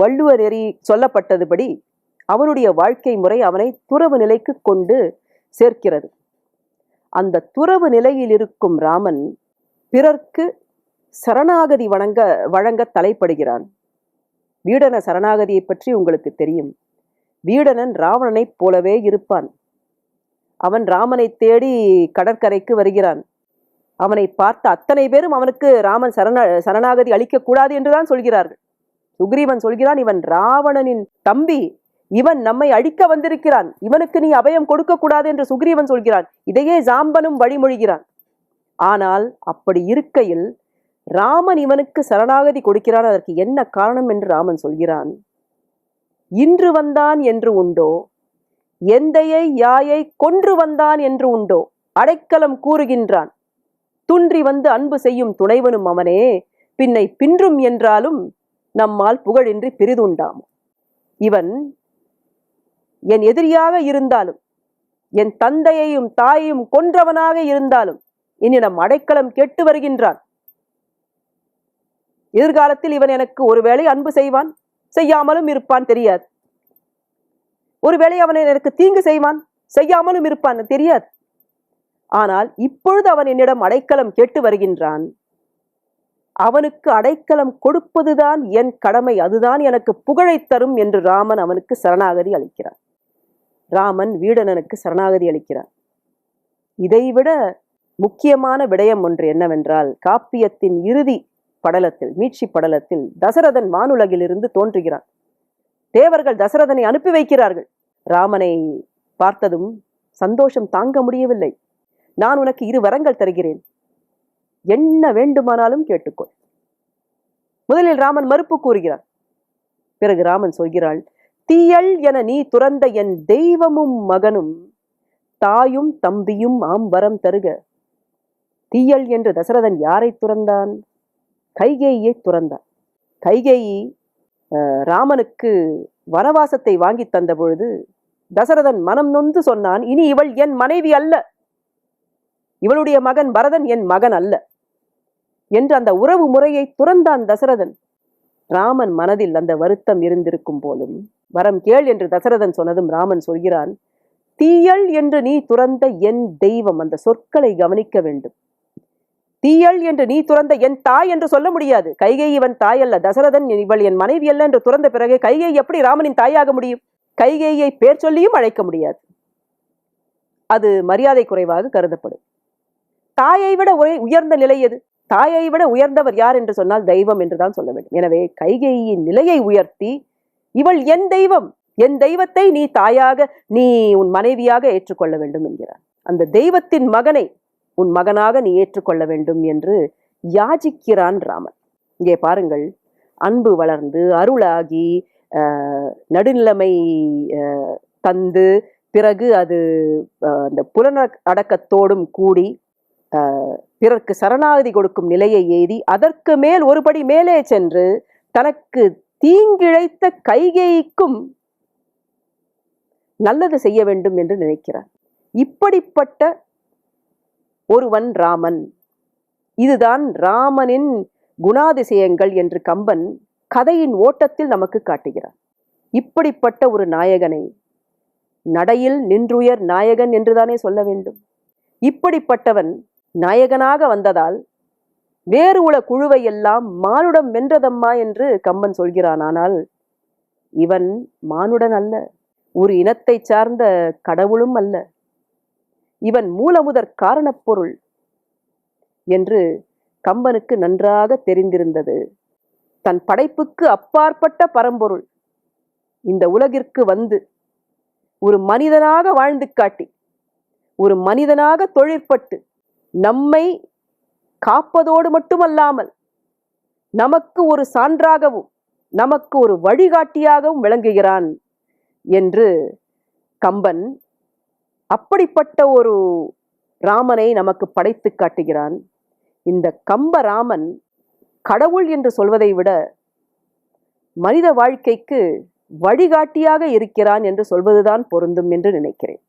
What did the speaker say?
வள்ளுவ நெறி சொல்லப்பட்டதுபடி அவனுடைய வாழ்க்கை முறை அவனை துறவு நிலைக்கு கொண்டு சேர்க்கிறது. அந்த துறவு நிலையில் இருக்கும் ராமன் பிறர்க்கு சரணாகதி வணங்க வழங்க தலைப்படுகிறான். வீடன சரணாகதியை பற்றி உங்களுக்கு தெரியும். வீடனன் ராவணனைப் போலவே இருப்பான். அவன் ராமனை தேடி கடற்கரைக்கு வருகிறான். அவனை பார்த்த அத்தனை பேரும் அவனுக்கு ராமன் சரண சரணாகதி அளிக்கக்கூடாது என்றுதான் சொல்கிறார்கள். சுக்ரீவன் சொல்கிறான் இவன் ராவணனின் தம்பி. இவன் நம்மை அழிக்க வந்திருக்கிறான். இவனுக்கு நீ அபயம் கொடுக்க கூடாது என்று சுக்ரீவன் சொல்கிறான். இதையே ஜாம்பனும் வழிமொழிகிறான். ஆனால் அப்படி இருக்கையில் ராமன் இவனுக்கு சரணாகதி கொடுக்கிறான். அதற்கு என்ன காரணம் என்று ராமன் சொல்கிறான். இன்று வந்தான் என்று உண்டோ? எந்தையை யாயை கொன்று வந்தான் என்று உண்டோ? அடைக்கலம் கூறுகின்றான். துன்றி வந்து அன்பு செய்யும் துணைவனும் அவனே. பின்னை பின்றும் என்றாலும் நம்மால் புகழின்றி பிரிதுண்டாம் இவன் என் எதிரியாக இருந்தாலும் என் தந்தையையும் தாயையும் கொன்றவனாக இருந்தாலும் என்னிடம் அடைக்கலம் கேட்டு வருகின்றான். எதிர்காலத்தில் இவன் எனக்கு ஒருவேளை அன்பு செய்வான்? செய்யாமலும் இருப்பான் தெரியாது. ஒருவேளை அவன் எனக்கு தீங்கு செய்வான்? செய்யாமலும் இருப்பான் தெரியாது. ஆனால் இப்பொழுது அவன் என்னிடம் அடைக்கலம் கேட்டு வருகின்றான். அவனுக்கு அடைக்கலம் கொடுப்பதுதான் என் கடமை அதுதான் எனக்கு புகழை தரும் என்று ராமன் அவனுக்கு சரணாகதி அளிக்கிறான் ராமன் வீடனனுக்கு சரணாகதி அளிக்கிறான் இதைவிட முக்கியமான விடயம் ஒன்று என்னவென்றால் காப்பியத்தின் இறுதி படலத்தில் மீட்சி படலத்தில் தசரதன் வானுலகிலிருந்து தோன்றுகிறான். தேவர்கள் தசரதனை அனுப்பி வைக்கிறார்கள். ராமனை பார்த்ததும் சந்தோஷம் தாங்க முடியவில்லை. நான் உனக்கு இரு வரங்கள் தருகிறேன். என்ன வேண்டுமானாலும் கேட்டுக்கொள். முதலில் ராமன் மறுப்பு கூறுகிறான் பிறகு ராமன் சொல்கிறாள் தீயள் என நீ துறந்த என் தெய்வமும் மகனும் தாயும் தம்பியும் ஆம் வரம் தருக. தீயள் என்று தசரதன் யாரை துறந்தான்? கைகேயை துறந்தான். கைகேயி அஹ், ராமனுக்கு வனவாசத்தை வாங்கி தந்த பொழுது தசரதன் மனம் நொந்து சொன்னான் இனி இவள் என் மனைவி அல்ல. இவளுடைய மகன் பரதன் என் மகன் அல்ல. என்று அந்த உறவு முறையை துறந்தான் தசரதன். ராமன் மனதில் அந்த வருத்தம் இருந்திருக்கும் போலும் வரம் கேள் என்று தசரதன் சொன்னதும் ராமன் சொல்கிறான் தீயள் என்று நீ துறந்த என் தெய்வம் அந்த சொற்களை கவனிக்க வேண்டும். தீயள் என்று நீ துறந்த என் தாய் என்று சொல்ல முடியாது. கைகை இவன் தாய் அல்ல தசரதன் இவள் என் மனைவி அல்ல என்று துறந்த பிறகு கைகை எப்படி ராமனின் தாயாக முடியும்? கைகையை பேர் சொல்லியும் அழைக்க முடியாது. அது மரியாதை குறைவாக கருதப்படும். தாயை விட ஒரே உயர்ந்த நிலை எது? தாயை விட உயர்ந்தவர் யார் என்று சொன்னால் தெய்வம் என்றுதான் சொல்ல வேண்டும். எனவே கைகேயின் நிலையை உயர்த்தி இவள் என் தெய்வம் என் தெய்வத்தை நீ தாயாக நீ உன் மனைவியாக ஏற்றுக்கொள்ள வேண்டும் என்கிறார். அந்த தெய்வத்தின் மகனை உன் மகனாக நீ ஏற்றுக்கொள்ள வேண்டும் என்று யாஜிக்கிறான் ராமன். இங்கே பாருங்கள் அன்பு வளர்ந்து அருளாகி நடுநிலைமை தந்து பிறகு அது அந்த புலன அடக்கத்தோடும் கூடி பிறர்க்கு சரணாகதி கொடுக்கும் நிலையை எய்தி அதற்கு மேல் ஒருபடி மேலே சென்று தனக்கு தீங்கிழைத்த கைகேய்க்கும் நல்லது செய்ய வேண்டும் என்று நினைக்கிறார். இப்படிப்பட்ட ஒருவன் ராமன். இதுதான் ராமனின் குணாதிசயங்கள் என்று கம்பன் கதையின் ஓட்டத்தில் நமக்கு காட்டுகிறார். இப்படிப்பட்ட ஒரு நாயகனை நடையில் நின்றுயர் நாயகன் என்றுதானே சொல்ல வேண்டும். இப்படிப்பட்டவன் நாயகனாக வந்ததால் வேறு உல குழுவை எல்லாம் மானுடம் வென்றதம்மா என்று கம்பன் சொல்கிறான். ஆனால் இவன் மானுடன் அல்ல ஒரு இனத்தைச் சார்ந்த கடவுளும் அல்ல. இவன் மூலமுதற் காரணப்பொருள் என்று கம்பனுக்கு நன்றாக தெரிந்திருந்தது. தன் படைப்புக்கு அப்பாற்பட்ட பரம்பொருள் இந்த உலகிற்கு வந்து ஒரு மனிதனாக வாழ்ந்து காட்டி ஒரு மனிதனாக தொழிற்பட்டு நம்மை காப்பதோடு மட்டுமல்லாமல் நமக்கு ஒரு சான்றாகவும் நமக்கு ஒரு வழிகாட்டியாகவும் விளங்குகிறான் என்று கம்பன் அப்படிப்பட்ட ஒரு ராமனை நமக்கு படைத்து காட்டுகிறான். இந்த கம்பராமன் கடவுள் என்று சொல்வதை விட மனித வாழ்க்கைக்கு வழிகாட்டியாக இருக்கிறான் என்று சொல்வதுதான் பொருந்தும் என்று நினைக்கிறேன்.